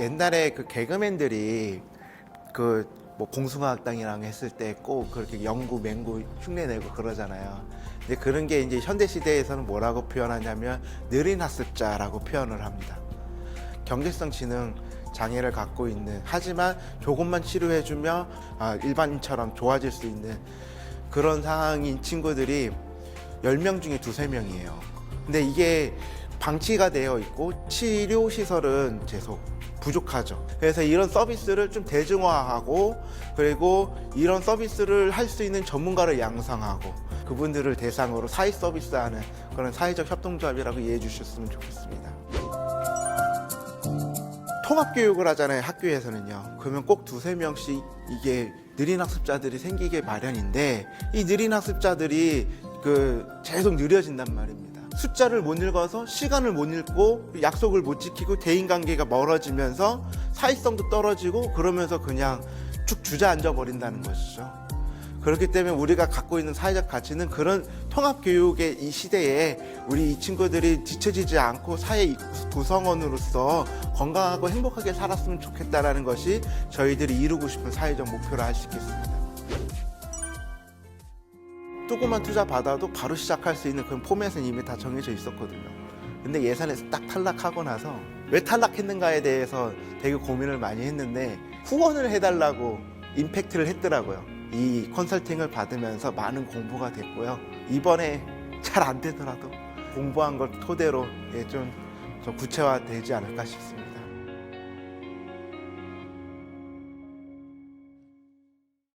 옛날에 그 개그맨들이 그뭐 공수마학당이랑 했을 때 꼭 그렇게 영구 맹구 흉내 내고 그러잖아요. 근데 그런 게 이제 현대 시대에서는 뭐라고 표현하냐면 느린 학습자라고 표현을 합니다. 경제성 지능 장애를 갖고 있는 하지만 조금만 치료해주면 아, 일반인처럼 좋아질 수 있는 그런 상황인 친구들이 10명 중에 두세 명이에요. 근데 이게 방치가 되어 있고 치료 시설은 계속 부족하죠. 그래서 이런 서비스를 좀 대중화하고 그리고 이런 서비스를 할 수 있는 전문가를 양성하고 그분들을 대상으로 사회 서비스하는 그런 사회적 협동조합이라고 이해해 주셨으면 좋겠습니다. 통합 교육을 하잖아요 학교에서는요 그러면 꼭 두세 명씩 이게 느린 학습자들이 생기게 마련인데 이 느린 학습자들이 그 계속 느려진단 말입니다 숫자를 못 읽어서 시간을 못 읽고 약속을 못 지키고 대인관계가 멀어지면서 사회성도 떨어지고 그러면서 그냥 쭉 주저앉아 버린다는 것이죠 그렇기 때문에 우리가 갖고 있는 사회적 가치는 그런 통합 교육의 이 시대에 우리 이 친구들이 뒤처지지 않고 사회 구성원으로서 건강하고 행복하게 살았으면 좋겠다라는 것이 저희들이 이루고 싶은 사회적 목표라 할 수 있겠습니다. 조그만 투자 받아도 바로 시작할 수 있는 그런 포맷은 이미 다 정해져 있었거든요. 근데 예산에서 딱 탈락하고 나서 왜 탈락했는가에 대해서 되게 고민을 많이 했는데 후원을 해달라고 임팩트를 했더라고요. 이 컨설팅을 받으면서 많은 공부가 됐고요. 이번에 잘 안 되더라도 공부한 걸 토대로 예, 좀, 좀 구체화되지 않을까 싶습니다.